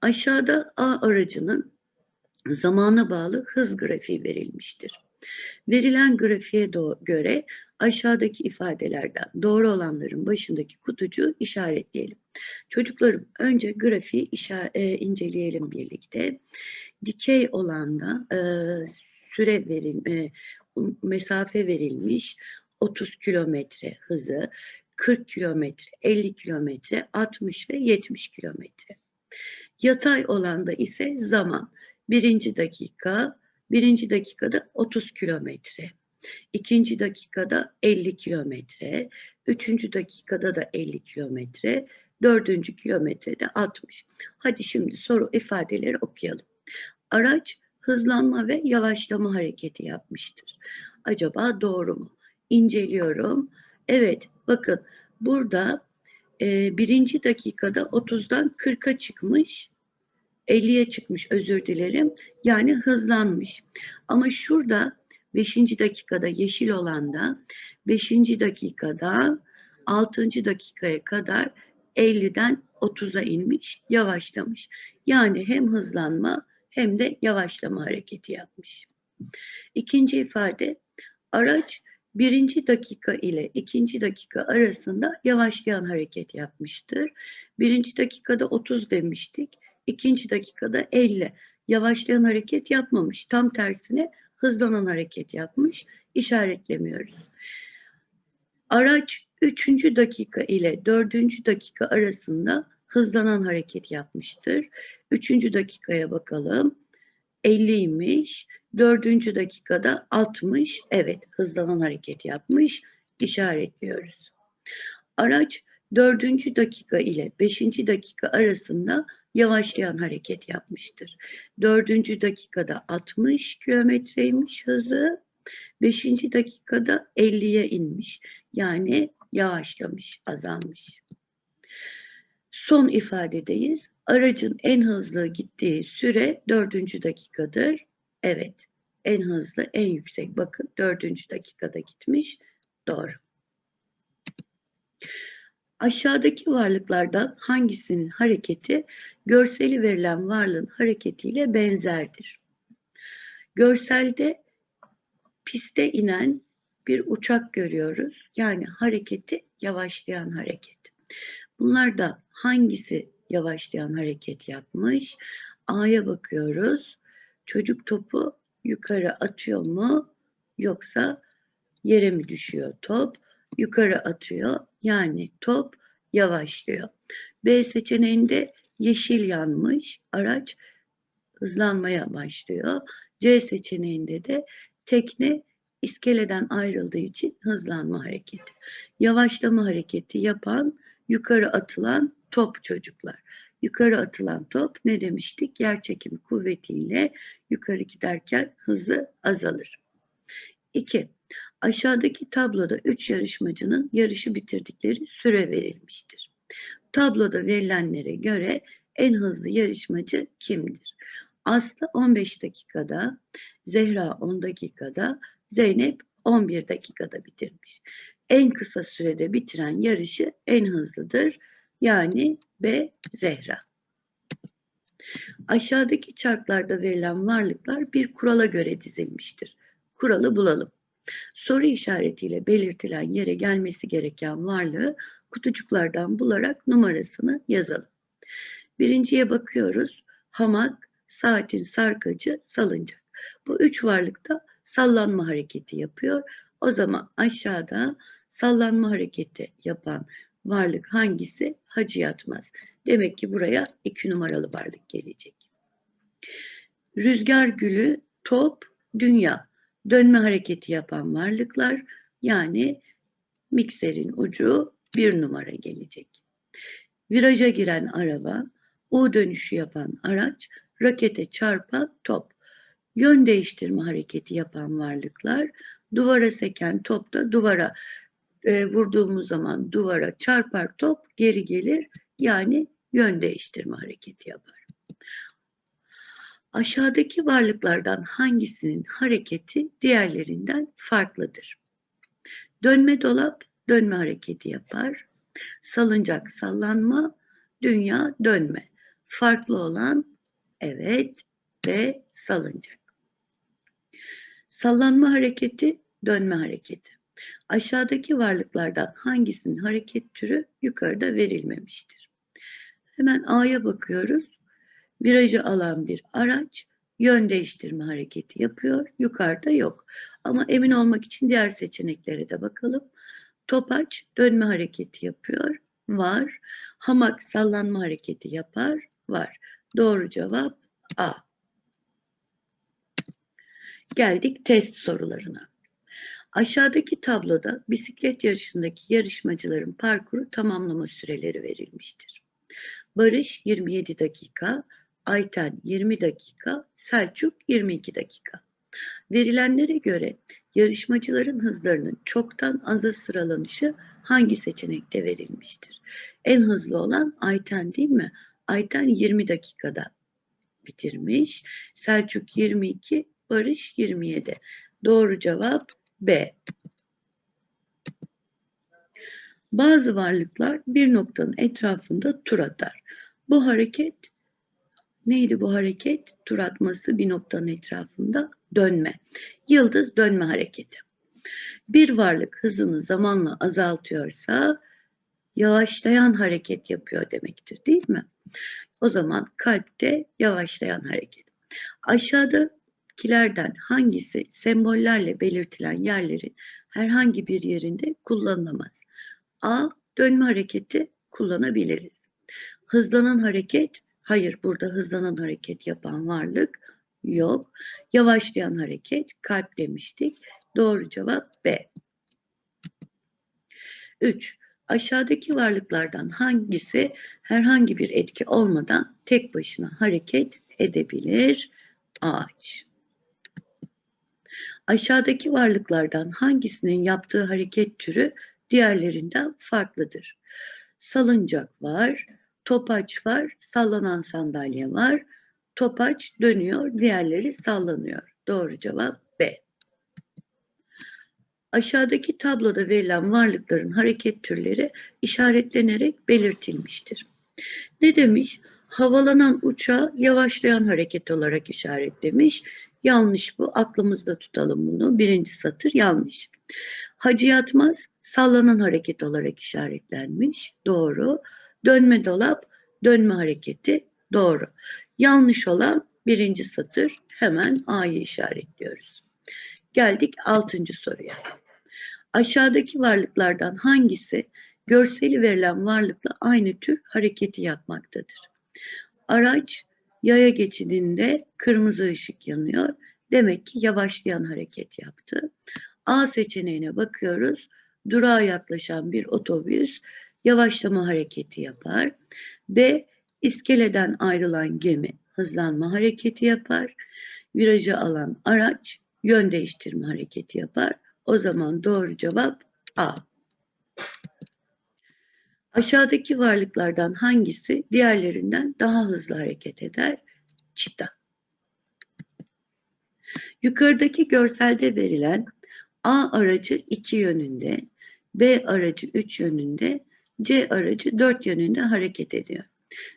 Aşağıda A aracının zamana bağlı hız grafiği verilmiştir. Verilen grafiğe göre aşağıdaki ifadelerden doğru olanların başındaki kutucuğu işaretleyelim. Çocuklarım önce grafiği e, inceleyelim birlikte. Dikey olanda e, süre verilme, e, mesafe verilmiş 30 kilometre hızı, 40 kilometre, 50 kilometre, 60 ve 70 kilometre. Yatay olanda ise zaman. Birinci dakika, birinci dakikada 30 kilometre. ikinci dakikada 50 kilometre. Üçüncü dakikada da 50 kilometre. Dördüncü kilometrede 60. Hadi şimdi soru ifadeleri okuyalım. Araç hızlanma ve yavaşlama hareketi yapmıştır. Acaba doğru mu? İnceliyorum. Evet bakın burada e, birinci dakikada 30'dan 40'a çıkmış. 50'ye çıkmış özür dilerim. Yani hızlanmış. Ama şurada 5. dakikada yeşil olanda 5. dakikada 6. dakikaya kadar 50'den 30'a inmiş, yavaşlamış. Yani hem hızlanma hem de yavaşlama hareketi yapmış. İkinci ifade araç birinci dakika ile ikinci dakika arasında yavaşlayan hareket yapmıştır. Birinci dakikada 30 demiştik. ikinci dakikada 50. Yavaşlayan hareket yapmamış. Tam tersine hızlanan hareket yapmış. İşaretlemiyoruz. Araç üçüncü dakika ile dördüncü dakika arasında hızlanan hareket yapmıştır. Üçüncü dakikaya bakalım. 50'ymiş. Dördüncü dakikada 60. Evet hızlanan hareket yapmış. İşaretliyoruz. Araç dördüncü dakika ile beşinci dakika arasında yavaşlayan hareket yapmıştır. Dördüncü dakikada 60 kilometreymiş hızı. Beşinci dakikada 50'ye inmiş. Yani yavaşlamış, azalmış. Son ifadedeyiz. Aracın en hızlı gittiği süre dördüncü dakikadır. Evet, en hızlı, en yüksek. Bakın dördüncü dakikada gitmiş. Doğru. Aşağıdaki varlıklardan hangisinin hareketi görseli verilen varlığın hareketiyle benzerdir? Görselde piste inen bir uçak görüyoruz. Yani hareketi yavaşlayan hareket. Bunlardan hangisi yavaşlayan hareket yapmış? A'ya bakıyoruz. Çocuk topu yukarı atıyor mu yoksa yere mi düşüyor top? Yukarı atıyor. Yani top yavaşlıyor. B seçeneğinde yeşil yanmış. Araç hızlanmaya başlıyor. C seçeneğinde de tekne iskeleden ayrıldığı için hızlanma hareketi. Yavaşlama hareketi yapan yukarı atılan top çocuklar. Yukarı atılan top ne demiştik? Yer çekimi kuvvetiyle yukarı giderken hızı azalır. 2. Aşağıdaki tabloda 3 yarışmacının yarışı bitirdikleri süre verilmiştir. Tabloda verilenlere göre en hızlı yarışmacı kimdir? Aslı 15 dakikada, Zehra 10 dakikada, Zeynep 11 dakikada bitirmiş. En kısa sürede bitiren yarışı en hızlıdır. Yani B Zehra. Aşağıdaki çarklarda verilen varlıklar bir kurala göre dizilmiştir. Kuralı bulalım. Soru işaretiyle belirtilen yere gelmesi gereken varlığı kutucuklardan bularak numarasını yazalım. Birinciye bakıyoruz. Hamak, saatin sarkacı, salıncak. Bu üç varlıkta sallanma hareketi yapıyor. O zaman aşağıda sallanma hareketi yapan varlık hangisi? Hacı yatmaz. Demek ki buraya iki numaralı varlık gelecek. Rüzgar gülü, top, dünya. Dönme hareketi yapan varlıklar yani mikserin ucu bir numara gelecek. Viraja giren araba, U dönüşü yapan araç, rakete çarpan top. Yön değiştirme hareketi yapan varlıklar, duvara seken top da duvara e, vurduğumuz zaman duvara çarpar top geri gelir. Yani yön değiştirme hareketi yapar. Aşağıdaki varlıklardan hangisinin hareketi diğerlerinden farklıdır? Dönme dolap dönme hareketi yapar. Salıncak sallanma, dünya dönme. Farklı olan evet ve salıncak. Sallanma hareketi, dönme hareketi. Aşağıdaki varlıklardan hangisinin hareket türü yukarıda verilmemiştir? Hemen A'ya bakıyoruz. Virajı alan bir araç yön değiştirme hareketi yapıyor. Yukarıda yok. Ama emin olmak için diğer seçeneklere de bakalım. Topaç dönme hareketi yapıyor. Var. Hamak sallanma hareketi yapar. Var. Doğru cevap A. Geldik test sorularına. Aşağıdaki tabloda bisiklet yarışındaki yarışmacıların parkuru tamamlama süreleri verilmiştir. Barış 27 dakika, Ayten 20 dakika, Selçuk 22 dakika. Verilenlere göre yarışmacıların hızlarının çoktan aza sıralanışı hangi seçenekte verilmiştir? En hızlı olan Ayten değil mi? Ayten 20 dakikada bitirmiş. Selçuk 22, Barış 27. Doğru cevap B. Bazı varlıklar bir noktanın etrafında tur atar. Bu hareket neydi bu hareket? Tur atması bir noktanın etrafında dönme. Yıldız dönme hareketi. Bir varlık hızını zamanla azaltıyorsa yavaşlayan hareket yapıyor demektir değil mi? O zaman kalpte yavaşlayan hareket. Aşağıdakilerden hangisi sembollerle belirtilen yerlerin herhangi bir yerinde kullanılamaz? A. Dönme hareketi kullanabiliriz. Hızlanan hareket, hayır burada hızlanan hareket yapan varlık yok. Yavaşlayan hareket, kalp demiştik. Doğru cevap B. 3. Aşağıdaki varlıklardan hangisi herhangi bir etki olmadan tek başına hareket edebilir? Ağaç. Aşağıdaki varlıklardan hangisinin yaptığı hareket türü diğerlerinden farklıdır? Salıncak var, topaç var, sallanan sandalye var. Topaç dönüyor, diğerleri sallanıyor. Doğru cevap B. Aşağıdaki tabloda verilen varlıkların hareket türleri işaretlenerek belirtilmiştir. Ne demiş? Havalanan uçağı yavaşlayan hareket olarak işaretlemiş. Yanlış bu. Aklımızda tutalım bunu. Birinci satır yanlış. Hacı yatmaz sallanan hareket olarak işaretlenmiş. Doğru. Dönme dolap dönme hareketi. Doğru. Yanlış olan birinci satır. Hemen A'yı işaretliyoruz. Geldik altıncı soruya. Aşağıdaki varlıklardan hangisi görseli verilen varlıkla aynı tür hareketi yapmaktadır? Araç yaya geçidinde kırmızı ışık yanıyor. Demek ki yavaşlayan hareket yaptı. A seçeneğine bakıyoruz. Durağa yaklaşan bir otobüs yavaşlama hareketi yapar. B iskeleden ayrılan gemi hızlanma hareketi yapar. Virajı alan araç yön değiştirme hareketi yapar. O zaman doğru cevap A. Aşağıdaki varlıklardan hangisi diğerlerinden daha hızlı hareket eder? Çita. Yukarıdaki görselde verilen A aracı iki yönünde, B aracı üç yönünde, C aracı dört yönünde hareket ediyor.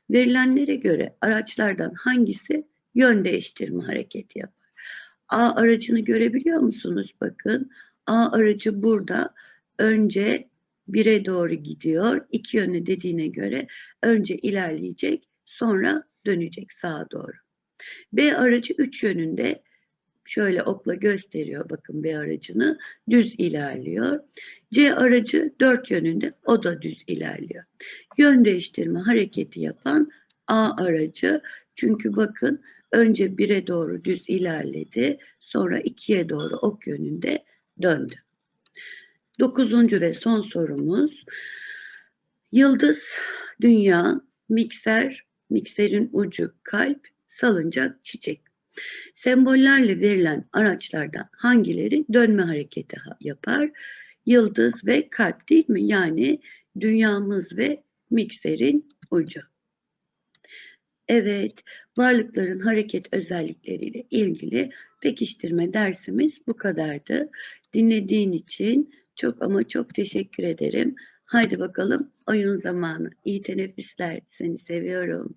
Verilenlere göre araçlardan hangisi yön değiştirme hareketi yapar? A aracını görebiliyor musunuz? Bakın A aracı burada önce 1'e doğru gidiyor. İki yönlü dediğine göre önce ilerleyecek sonra dönecek sağa doğru. B aracı üç yönünde şöyle okla gösteriyor bakın B aracını düz ilerliyor. C aracı dört yönünde o da düz ilerliyor. Yön değiştirme hareketi yapan A aracı çünkü bakın önce 1'e doğru düz ilerledi sonra 2'ye doğru ok yönünde döndü. Dokuzuncu ve son sorumuz. Yıldız, dünya, mikser, mikserin ucu kalp, salıncak, çiçek. Sembollerle verilen araçlardan hangileri dönme hareketi yapar? Yıldız ve kalp değil mi? Yani dünyamız ve mikserin ucu. Evet, varlıkların hareket özellikleriyle ilgili pekiştirme dersimiz bu kadardı. Dinlediğin için çok ama çok teşekkür ederim. Haydi bakalım oyun zamanı. İyi teneffüsler. Seni seviyorum.